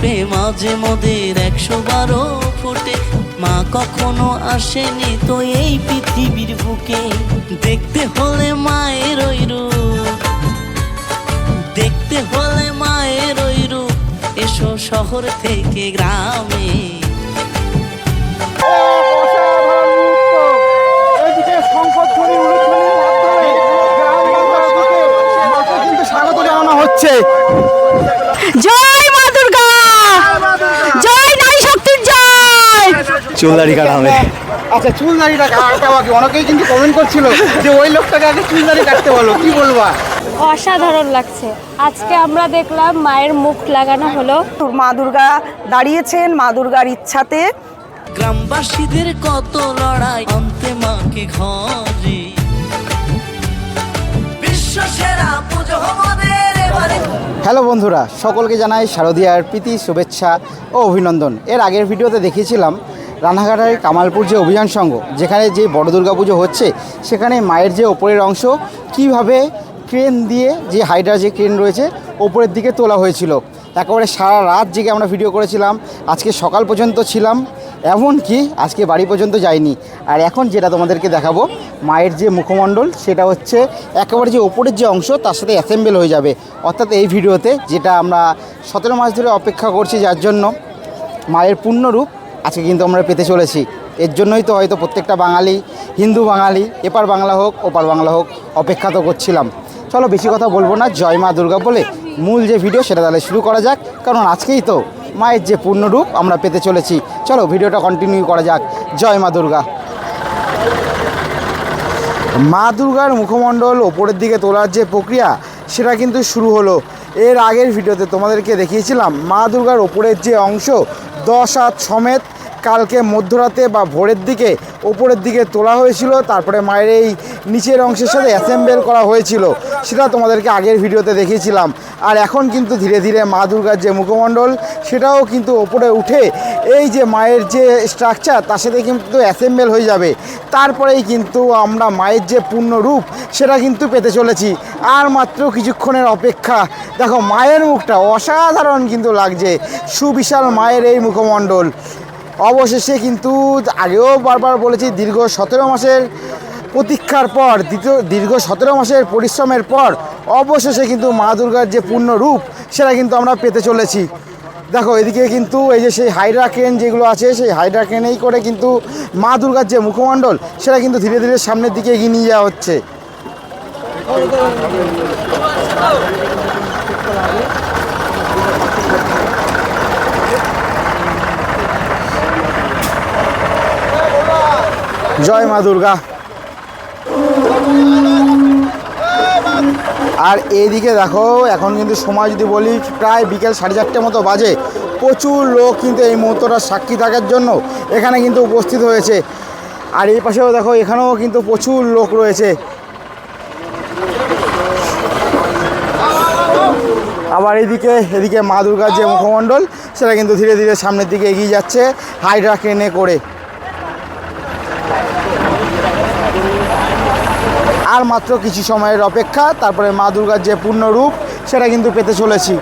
ঠোঁটে মাঝে মোদের একশো বারো ফুটে। মা কখনো আসেনি তো এই পৃথিবীর বুকে। দেখতে হলে মায়ের ওই দেখতে হলে মায়ের ওই এসো শহর থেকে গ্রামে। এইদিকে শঙ্করধ্বনি উলুধ্বনির মাধ্যমে গ্রাম বাংলার বুকে মাকে কিন্তু স্বাগত জানানো হচ্ছে জয় মা দুর্গা জয় নারী শক্তির জয় চুলদারি কাটা হবে আচ্ছা চুল দাড়িটা কাটা বাকি অনেকেই কিন্তু কমেন্ট করছিল যে ওই লোকটাকে আগে চুল দাড়ি কাটতে বলো কি বলবা? অসাধারণ লাগছে। আজকে আমরা দেখলাম মায়ের মুখ লাগানো হলো। মা দুর্গা দাঁড়িয়েছেন মা দুর্গার ইচ্ছাতে। গ্রামবাসীদের কত লড়াই আনতে মাকে ঘরে। বিশ্ব সেরা পুজো আমাদের এবারে। হ্যালো বন্ধুরা সকলকে জানাই শারদীয়ার প্রীতি শুভেচ্ছা ও অভিনন্দন। এর আগের ভিডিওতে দেখিয়েছিলাম রানাঘাটের কামালপুর যে অভিযান সংঘ যেখানে যে বড় দুর্গা পুজো হচ্ছে, সেখানে মায়ের যে ওপরের অংশ, কীভাবে ক্রেন দিয়ে যে হাইড্রা যে ক্রেন রয়েছে, ওপরের দিকে তোলা হয়েছিল। একেবারে সারা রাত জেগে আমরা ভিডিও করেছিলাম, আজকে সকাল পর্যন্ত ছিলাম, এমনকি আজকে বাড়ি পর্যন্ত যাইনি। আর এখন যেটা তোমাদেরকে দেখাবো, মায়ের যে মুখমণ্ডল, সেটা হচ্ছে একেবারে যে ওপরের যে অংশ, তার সাথে অ্যাসেম্বল হয়ে যাবে। অর্থাৎ এই ভিডিওতে যেটা আমরা সতেরো মাস ধরে অপেক্ষা করছি, যার জন্য মায়ের পূর্ণরূপ আজকে কিন্তু আমরা পেতে চলেছি। এর জন্যই তো হয়তো প্রত্যেকটা বাঙালি, হিন্দু বাঙালি, এপার বাংলা হোক, ওপার বাংলা হোক, অপেক্ষা তো করছিলাম। চলো বেশি কথা বলব না, জয় মা দুর্গা বলে মূল যে ভিডিও সেটা তাহলে শুরু করা যাক। কারণ আজকেই তো মায়ের যে পূর্ণরূপ আমরা পেতে চলেছি। চলো ভিডিওটা কন্টিনিউ করা যাক। জয় মা দুর্গা। মা দুর্গার মুখমণ্ডল ওপরের দিকে তোলার যে প্রক্রিয়া, সেটা কিন্তু শুরু হলো। এর আগের ভিডিওতে তোমাদেরকে দেখিয়েছিলাম, মা দুর্গার ওপরের যে অংশ দশ হাত সমেত কালকে মধ্যরাতে বা ভোরের দিকে ওপরের দিকে তোলা হয়েছিল, তারপরে মায়ের এই নিচের অংশের সাথে অ্যাসেম্বল করা হয়েছিল, সেটা তোমাদেরকে আগের ভিডিওতে দেখিয়েছিলাম। আর এখন কিন্তু ধীরে ধীরে মা দুর্গার যে মুখমণ্ডল, সেটাও কিন্তু ওপরে উঠে এই যে মায়ের যে স্ট্রাকচার তার সাথে কিন্তু অ্যাসেম্বল হয়ে যাবে। তারপরেই কিন্তু আমরা মায়ের যে পূর্ণ রূপ, সেটা কিন্তু পেতে চলেছি। আর মাত্র কিছুক্ষণের অপেক্ষা, দেখো মায়ের মুখটা অসাধারণ কিন্তু লাগছে। সুবিশাল মায়ের এই মুখমণ্ডল। অবশেষে কিন্তু আগেও বারবার বলেছি দীর্ঘ সতেরো মাসের প্রতীক্ষার পর, দ্বিতীয়, দীর্ঘ সতেরো মাসের পরিশ্রমের পর, অবশেষে কিন্তু মা দুর্গার যে পূর্ণ রূপ, সেটা কিন্তু আমরা পেতে চলেছি। দেখো, এদিকে কিন্তু এই যে সেই হাইড্রা ক্রেন যেগুলো আছে, সেই হাইড্রা ক্রেনেই করে কিন্তু মা দুর্গার যে মুখমণ্ডল, সেটা কিন্তু ধীরে ধীরে সামনের দিকে এগিয়ে নিয়ে যাওয়া হচ্ছে। জয় মা দুর্গা। আর এইদিকে দেখো, এখন কিন্তু সময় যদি বলি, প্রায় বিকেল সাড়ে চারটে মতো বাজে। প্রচুর লোক কিন্তু এই মুহূর্তটা সাক্ষী থাকার জন্য এখানে কিন্তু উপস্থিত হয়েছে। আর এই পাশেও দেখো, এখানেও কিন্তু প্রচুর লোক রয়েছে। আবার এদিকে এদিকে মা দুর্গার যে মুখমণ্ডল, সেটা কিন্তু ধীরে ধীরে সামনের দিকে এগিয়ে যাচ্ছে, হাইড্রা ক্রেনে করে। আর মাত্র কিছু সময়ের অপেক্ষা, তারপরে মা দুর্গার যে পূর্ণ রূপ, সেটা কিন্তু পেতে চলেছি।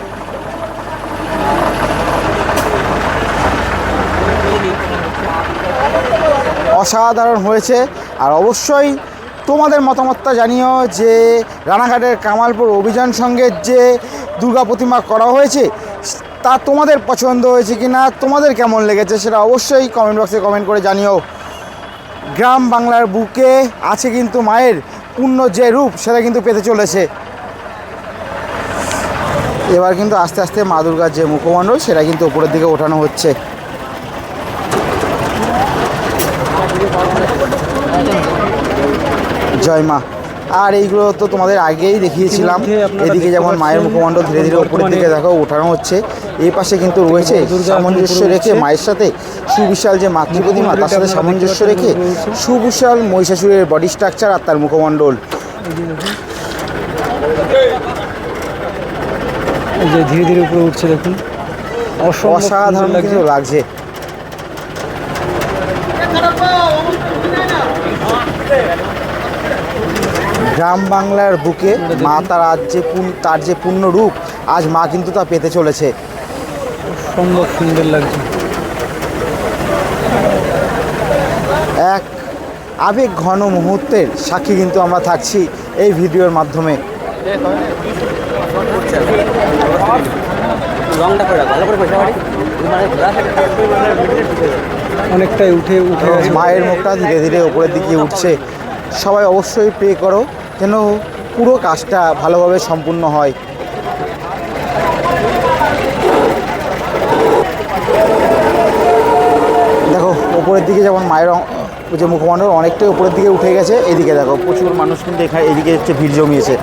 অসাধারণ হয়েছে। আর অবশ্যই তোমাদের মতামতটা জানিও যে রানাঘাটের কামালপুর অভিযান সঙ্গে যে দুর্গা প্রতিমা করা হয়েছে, তা তোমাদের পছন্দ হয়েছে কি না তোমাদের কেমন লেগেছে সেটা অবশ্যই কমেন্ট বক্সে কমেন্ট করে জানিও। গ্রাম বাংলার বুকে আছে কিন্তু মায়ের পূর্ণ যে রূপ সেটা কিন্তু পেতে চলেছে। এবার কিন্তু আস্তে আস্তে মা দুর্গার যে মুখমণ্ডল সেটা কিন্তু উপরের দিকে ওঠানো হচ্ছে। জয় মা। আর এইগুলো তো তোমাদের আগেই দেখিয়েছিলাম। এদিকে যেমন মায়ের মুখমণ্ডল ধীরে ধীরে উপরের দিকে দেখো ওঠানো হচ্ছে। এই পাশে কিন্তু রয়েছে সামঞ্জস্য রেখে মায়ের সাথে সুবিশাল যে মাতৃ প্রতিমা তার সাথে সামঞ্জস্য রেখে সুবিশাল মহিষাসুরের বডি স্ট্রাকচার আর তার মুখমণ্ডল। যে ধীরে ধীরে উপরে উঠছে দেখুন। অসাধারণ। কিন্তু লাগছে। গ্রাম বাংলার বুকে মা তার আজ যে তার যে পূর্ণ রূপ আজ মা কিন্তু তা পেতে চলেছে। সম্ভব সুন্দর লাগছে। এক আবেগ ঘন মুহূর্তের সাক্ষী কিন্তু আমরা থাকছি এই ভিডিওর মাধ্যমে। অনেকটাই উঠে উঠে মায়ের মুখটা ধীরে ধীরে উপরের দিকে উঠছে। সবাই অবশ্যই প্রে করো যেন পুরো কাজটা ভালোভাবে সম্পূর্ণ হয় দেখো উপরের দিকে যেমন মায়ের যে মুখমণ্ডল অনেকটাই উপরের দিকে উঠে গেছে, এদিকে দেখো প্রচুর মানুষ কিন্তু এখানে এদিকে হচ্ছে ভিড় জমিয়েছে।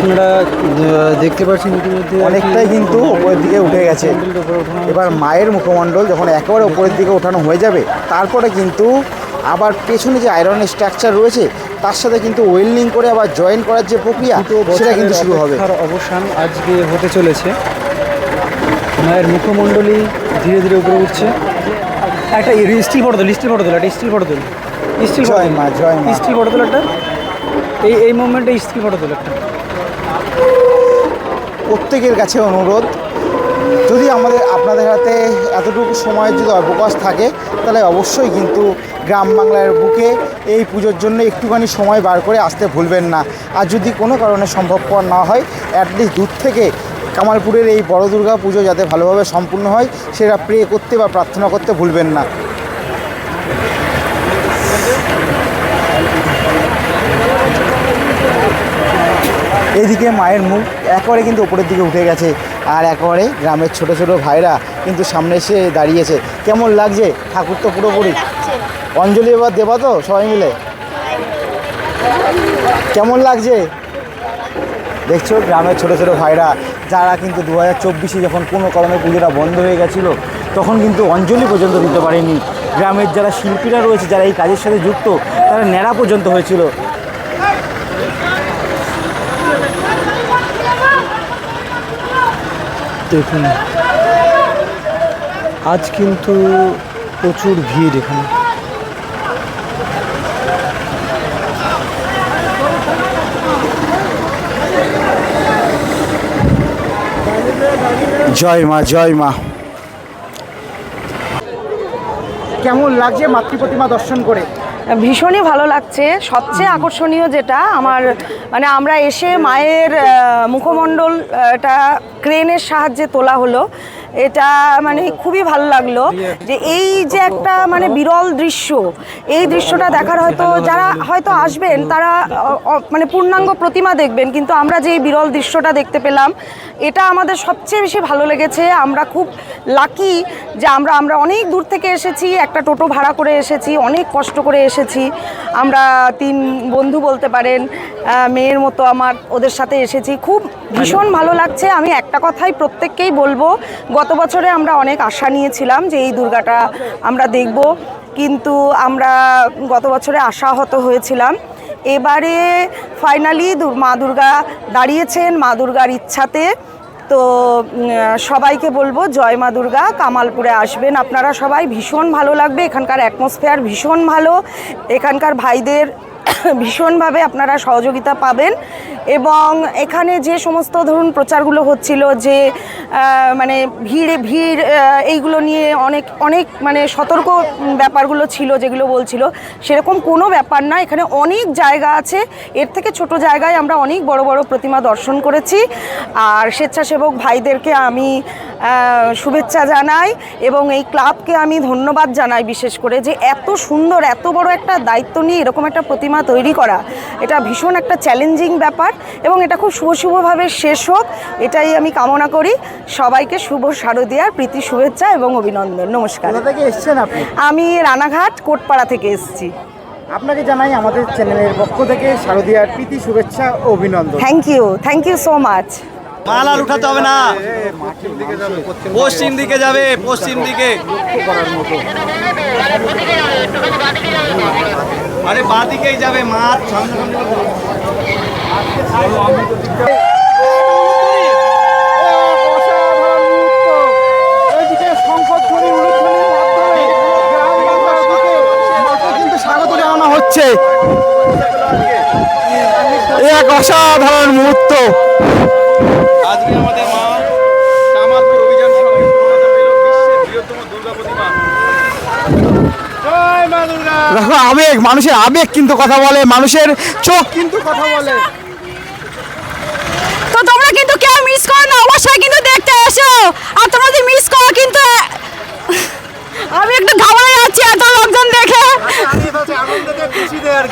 আপনারা দেখতে পাচ্ছেন ইতিমধ্যে অনেকটাই কিন্তু উপরের দিকে উঠে গেছে। এবার মায়ের মুখমণ্ডল যখন একেবারে উপরের দিকে ওঠানো হয়ে যাবে তারপরে কিন্তু আবার পেছনে যে আয়রনের স্ট্রাকচার রয়েছে তার সাথে কিন্তু ওয়েল্ডিং করে আবার জয়েন করার যে প্রক্রিয়া সেটা কিন্তু শুরু হবে। অবসান আজকে হতে চলেছে। মায়ের মুখমণ্ডলী ধীরে ধীরে উপরে উঠছে। একটা স্টিল ফটো তোল স্টিল ফটো তোল একটা স্টিল ফটো তোল স্টিল জয় মা, জয় মা। স্টিল ফটো তোল একটা। এই এই মুভমেন্টে স্টিল ফটো তোল একটা। প্রত্যেকের কাছে অনুরোধ, যদি আমাদের আপনাদের হাতে এতটুকু সময়ের যদি অবকাশ থাকে, তাহলে অবশ্যই কিন্তু গ্রাম বাংলার বুকে এই পুজোর জন্য একটুখানি সময় বার করে আসতে ভুলবেন না। আর যদি কোনো কারণে সম্ভবপর না হয় অ্যাটলিস্ট দূর থেকে কামালপুরের এই বড় দুর্গা পুজো যাতে ভালোভাবে সম্পূর্ণ হয়, সেটা প্রে করতে বা প্রার্থনা করতে ভুলবেন না। এদিকে মায়ের মুখ একেবারে কিন্তু উপরের দিকে উঠে গেছে। আর একেবারে গ্রামের ছোট ছোট ভাইরা কিন্তু সামনে এসে দাঁড়িয়েছে। কেমন লাগছে? ঠাকুর তো পুরোপুরি। অঞ্জলি এবার দেবা তো সবাই মিলে? কেমন লাগছে? দেখছ, গ্রামের ছোট ছোট ভাইরা, যারা কিন্তু দু হাজার চব্বিশে যখন কোনো কারণে পুজোটা বন্ধ হয়ে গেছিল, তখন কিন্তু অঞ্জলি পর্যন্ত দিতে পারেনি। গ্রামের যারা শিল্পীরা রয়েছে, যারা এই কাজের সাথে যুক্ত, তারা ন্যাড়া পর্যন্ত হয়েছিল। দেখুন। আজ কিন্তু প্রচুর ভিড় এখানে। জয় মা জয় মা। কেমন লাগছে মাতৃপ্রতিমা দর্শন করে? ভীষণই ভালো লাগছে। সবচেয়ে আকর্ষণীয় যেটা, আমার মানে আমরা এসে মায়ের মুখমণ্ডলটা ক্রেনের সাহায্যে তোলা হলো। এটা মানে খুবই ভালো লাগল যে এই যে একটা মানে বিরল দৃশ্য, এই দৃশ্যটা দেখার হয়তো যারা হয়তো আসবেন, তারা মানে পূর্ণাঙ্গ প্রতিমা দেখবেন, কিন্তু আমরা যে এই বিরল দৃশ্যটা দেখতে পেলাম, এটা আমাদের সবচেয়ে বেশি ভালো লেগেছে। আমরা খুব লাকি যে আমরা আমরা অনেক দূর থেকে এসেছি, একটা টোটো ভাড়া করে এসেছি, অনেক কষ্ট করে এসেছি। আমরা তিন বন্ধু বলতে পারেন মেয়ের মতো আমার ওদের সাথে এসেছি। খুব ভীষণ ভালো লাগছে। আমি একটা কথাই প্রত্যেককেই বলব গত বছরে আমরা অনেক আশা নিয়েছিলাম যে এই দুর্গাটা আমরা দেখব, কিন্তু আমরা গত বছরে আশাহত হয়েছিলাম। এবারে ফাইনালি মা দুর্গা দাঁড়িয়েছেন, মা দুর্গার ইচ্ছাতে। তো সবাইকে বলব, জয় মা দুর্গা, কামালপুরে আসবেন। আপনারা সবাই ভীষণ ভালো লাগবে, এখানকার অ্যাটমসফেয়ার ভীষণ ভালো। এখানকার ভাইদের ভীষণভাবে আপনারা সহযোগিতা পাবেন এবং এখানে যে সমস্ত ধরুন প্রচারগুলো হচ্ছিল যে মানে ভিড়ে ভিড় এইগুলো নিয়ে অনেক অনেক মানে সতর্ক ব্যাপারগুলো ছিল যেগুলো বলছিল, সেরকম কোনো ব্যাপার না। এখানে অনেক জায়গা আছে। এর থেকে ছোট জায়গায় আমরা অনেক বড় বড় প্রতিমা দর্শন করেছি। আর স্বেচ্ছাসেবক ভাইদেরকে আমি শুভেচ্ছা জানাই এবং এই ক্লাবকে আমি ধন্যবাদ জানাই বিশেষ করে যে এত সুন্দর, এত বড় একটা দায়িত্ব নিয়ে এরকম একটা প্রতিমা তৈরি করা। এটা ভীষণ একটা চ্যালেঞ্জিং ব্যাপার এবং এটা খুব শুভ শুভভাবে শেষ হোক এটাই আমি কামনা করি। সবাইকে শুভ শারদীয়ার প্রীতি শুভেচ্ছা এবং অভিনন্দন। নমস্কার। আমি রানাঘাট কোটপাড়া থেকে এসছি। আপনাকে জানাই আমাদের চ্যানেলের পক্ষ থেকে শারদীয়ার প্রীতি শুভেচ্ছা ও অভিনন্দন। Thank you thank you so much মাল আর উঠাতে হবে না। পশ্চিম দিকে যাবে, পশ্চিম দিকে। আরে বাদিকেই যাবে মাছ হচ্ছে এক অসাধারণ মুহূর্ত। দেখো আবেগ মানুষের আবেগ কিন্তু কথা বলে মানুষের চোখ কিন্তু কথা বলে। তো তোমরা কিন্তু কেউ মিস করো না অবশ্যই কিন্তু দেখতে এসো। আর তোমরা যদি মিস করো কিন্তু আমি একটু ঘাবড়ে যাচ্ছি এত লোকজন দেখে।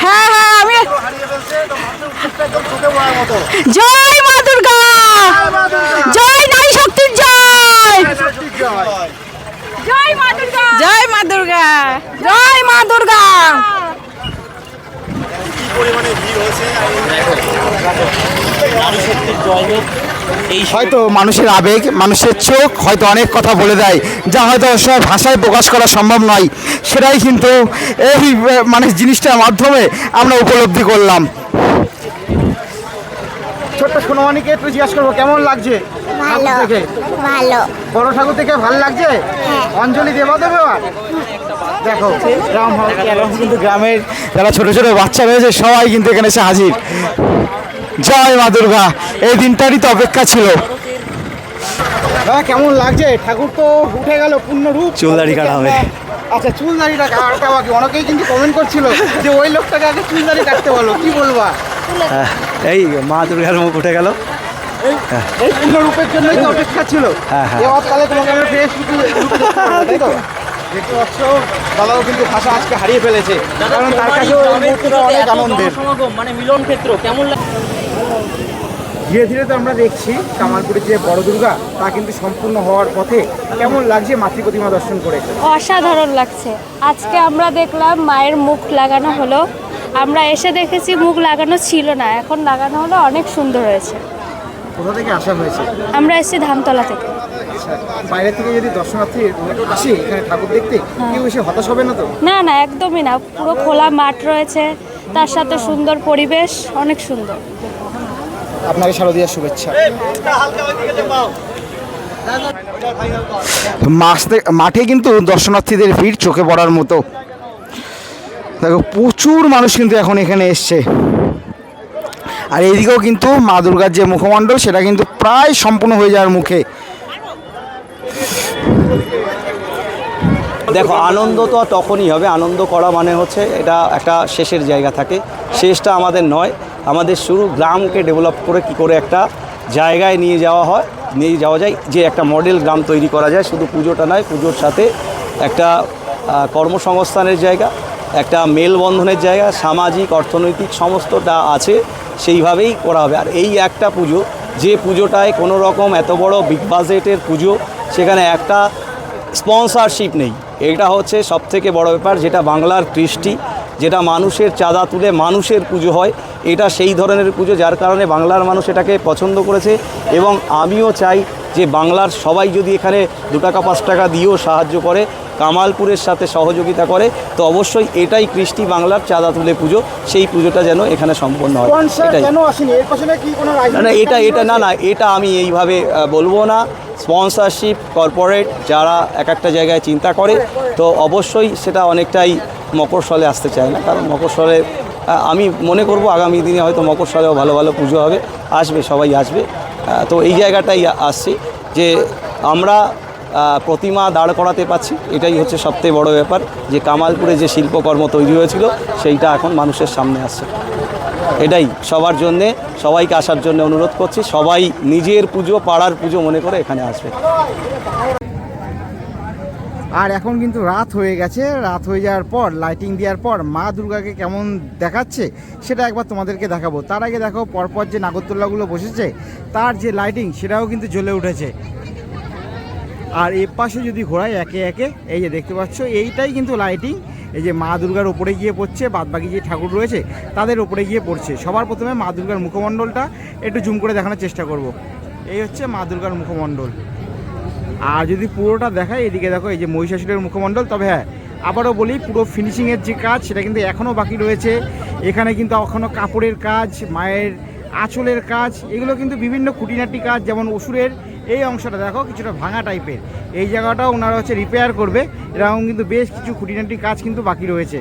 হ্যাঁ হ্যাঁ আমি হারিয়ে ফেলছে তো মানুষের উৎসবটা একদম চোখে পড়ার মতো জয় মা দুর্গা জয় নারী শক্তির জয় জয় জয় মা দুর্গা জয় মা দুর্গা জয় মা দুর্গা। এই হয়তো মানুষের আবেগ মানুষের চোখ হয়তো অনেক কথা বলে দেয় যা হয়তো সব ভাষায় প্রকাশ করা সম্ভব নয়। সেটাই কিন্তু এই মানে জিনিসটার মাধ্যমে আমরা উপলব্ধি করলাম। ছোট্ট সোনামানিকে একটু জিজ্ঞাসা করব কেমন লাগছে? ভালো থেকে ভালো। বড় ঠাকুর থেকে ভালো লাগছে? অঞ্জলি দেবা দেবে দেখো গ্রাম কিন্তু গ্রামের যারা ছোট ছোট বাচ্চা রয়েছে সবাই কিন্তু এখানে এসে হাজির। জয় মা দুর্গা এই দিনটারই তো অপেক্ষা ছিল। দাদা কেমন লাগছে? ঠাকুর তো উঠে গেল পূর্ণ রূপ। চুলদাড়ি কাটা হবে। আচ্ছা চুলদাড়িটা কাটা বাকি অনেকেই কিন্তু কমেন্ট করছিল যে ওই লোকটাকে আগে চুলদাড়ি কাটতে বলো। কি বলবা? এই মা দুর্গার মুখ উঠে গেল। এই- রূপের জন্যই তো অপেক্ষা ছিল। হ্যাঁ, হ্যাঁ। তোমাকে আমরা ফ্রেশ রূপে রূপে দেখতে পারব, তাই তো? দেখতে পাচ্ছ দাদাও কিন্তু ভাষা আজকে হারিয়ে ফেলেছে। কারণ তার কাছেও অনেক আনন্দের। মানে মিলন ক্ষেত্র কেমন ধীরে ধীরে তো আমরা দেখছি কামালপুরের যে বড় দুর্গা তা কিন্তু সম্পূর্ণ হওয়ার পথে কেমন লাগছে মাতৃ প্রতিমা দর্শন করে? অসাধারণ লাগছে। আজকে আমরা দেখলাম মায়ের মুখ লাগানো হলো। আমরা এসে দেখেছি মুখ লাগানো ছিল না এখন লাগানো হলো অনেক সুন্দর হয়েছে। কোথা থেকে আসা হয়েছে? আমরা এসেছি ধামতলা থেকে। আচ্ছা বাইরে থেকে যদি দর্শনার্থী আসে এখানে ঠাকুর দেখতে কেউ এসে হতাশ হবে না তো? না না একদমই না। পুরো খোলা মাঠ রয়েছে। তার সাথে সুন্দর পরিবেশ অনেক সুন্দর। আপনাকে শারদীয়ার শুভেচ্ছা। মাঠে কিন্তু দর্শনার্থীদের ভিড় চোখে পড়ার মতো। দেখো প্রচুর মানুষ কিন্তু এখন এখানে এসছে। আর এইদিকেও কিন্তু মা দুর্গার যে মুখমণ্ডল, সেটা কিন্তু প্রায় সম্পূর্ণ হয়ে যাওয়ার মুখে। দেখো, আনন্দ তো তখনই হবে। আনন্দ করা মানে হচ্ছে এটা একটা শেষের জায়গা থাকে। শেষটা আমাদের নয়, আমাদের শুরু গ্রামকে ডেভেলপ করে কি করে একটা জায়গায় নিয়ে যাওয়া হয়, নিয়ে যাওয়া যায়, যে একটা মডেল গ্রাম তৈরি করা যায়। শুধু পুজোটা নয়, পুজোর সাথে একটা কর্মসংস্থানের জায়গা, একটা মেলবন্ধনের জায়গা, সামাজিক, অর্থনৈতিক, সমস্তটা আছে। সেইভাবেই করা হবে। আর এই একটা পুজো, যে পুজোটায় কোনো রকম এত বড় বিগ বাজেটের পুজো, সেখানে একটা স্পন্সরশিপ নেই। এটা হচ্ছে সবথেকে বড় ব্যাপার, যেটা বাংলার কৃষ্টি, যেটা মানুষের চাঁদা তুলে মানুষের পুজো হয়, এটা সেই ধরনের পুজো যার কারণে বাংলার মানুষ এটাকে পছন্দ করেছে। এবং আমিও চাই যে বাংলার সবাই যদি এখানে দু টাকা, পাঁচ টাকা দিয়েও সাহায্য করে কামালপুরের সাথে সহযোগিতা করে তো অবশ্যই এটাই কৃষ্টি বাংলার চাঁদা তুলে পুজো সেই পুজোটা যেন এখানে সম্পন্ন হয়। এটাই। না না এটা এটা না না এটা আমি এইভাবে বলব না। স্পন্সরশিপ কর্পোরেট যারা এক একটা জায়গায় চিন্তা করে তো অবশ্যই সেটা অনেকটাই মকরশলে আসতে চায় না। কারণ মকরশলে আহ, আমি মনে করব আগামী দিনে হয়তো মকরশলেও ভালো ভালো পুজো হবে। আসবে সবাই আসবে। তো এই জায়গাটাই আসছি যে আমরা প্রতিমা দাঁড় করাতে পাচ্ছি এটাই হচ্ছে সবথেকে বড় ব্যাপার। যে কামালপুরে যে শিল্পকর্ম তৈরি হয়েছিল, সেইটা এখন মানুষের সামনে আসছে। এটাই সবার জন্যে, সবাইকে আসার জন্য অনুরোধ করছি। সবাই নিজের পুজো, পাড়ার পুজো মনে করে এখানে আসবে। আর এখন কিন্তু রাত হয়ে গেছে। রাত হয়ে যাওয়ার পর লাইটিং দেওয়ার পর মা দুর্গাকে কেমন দেখাচ্ছে, সেটা একবার তোমাদেরকে দেখাবো। তার আগে দেখো, পরপর যে নাগরদোল্লাগুলো বসেছে, তার যে লাইটিং সেটাও কিন্তু জ্বলে উঠেছে। আর এ পাশে যদি ঘোরায় একে একে, এই যে দেখতে পাচ্ছ, এইটাই কিন্তু লাইটিং এই যে মা দুর্গার ওপরে গিয়ে পড়ছে, বাদবাকি যে ঠাকুর রয়েছে, তাদের ওপরে গিয়ে পড়ছে। সবার প্রথমে মা দুর্গার মুখমণ্ডলটা একটু জুম করে দেখানোর চেষ্টা করব। এই হচ্ছে মা দুর্গার মুখমণ্ডল। আর যদি পুরোটা দেখায় এদিকে দেখো, এই যে মহিষাসুরের মুখমণ্ডল। তবে হ্যাঁ আবারও বলি, পুরো ফিনিশিংয়ের যে কাজ, সেটা কিন্তু এখনও বাকি রয়েছে। এখানে কিন্তু এখনও কাপড়ের কাজ, মায়ের আঁচলের কাজ, এগুলো কিন্তু বিভিন্ন খুঁটিনাটি কাজ, যেমন অসুরের এই অংশটা দেখো, কিছুটা ভাঙা টাইপের এই জায়গাটাও ওনারা হচ্ছে রিপেয়ার করবে। এরকম কিন্তু বেশ কিছু খুঁটিনাটি কাজ কিন্তু বাকি রয়েছে।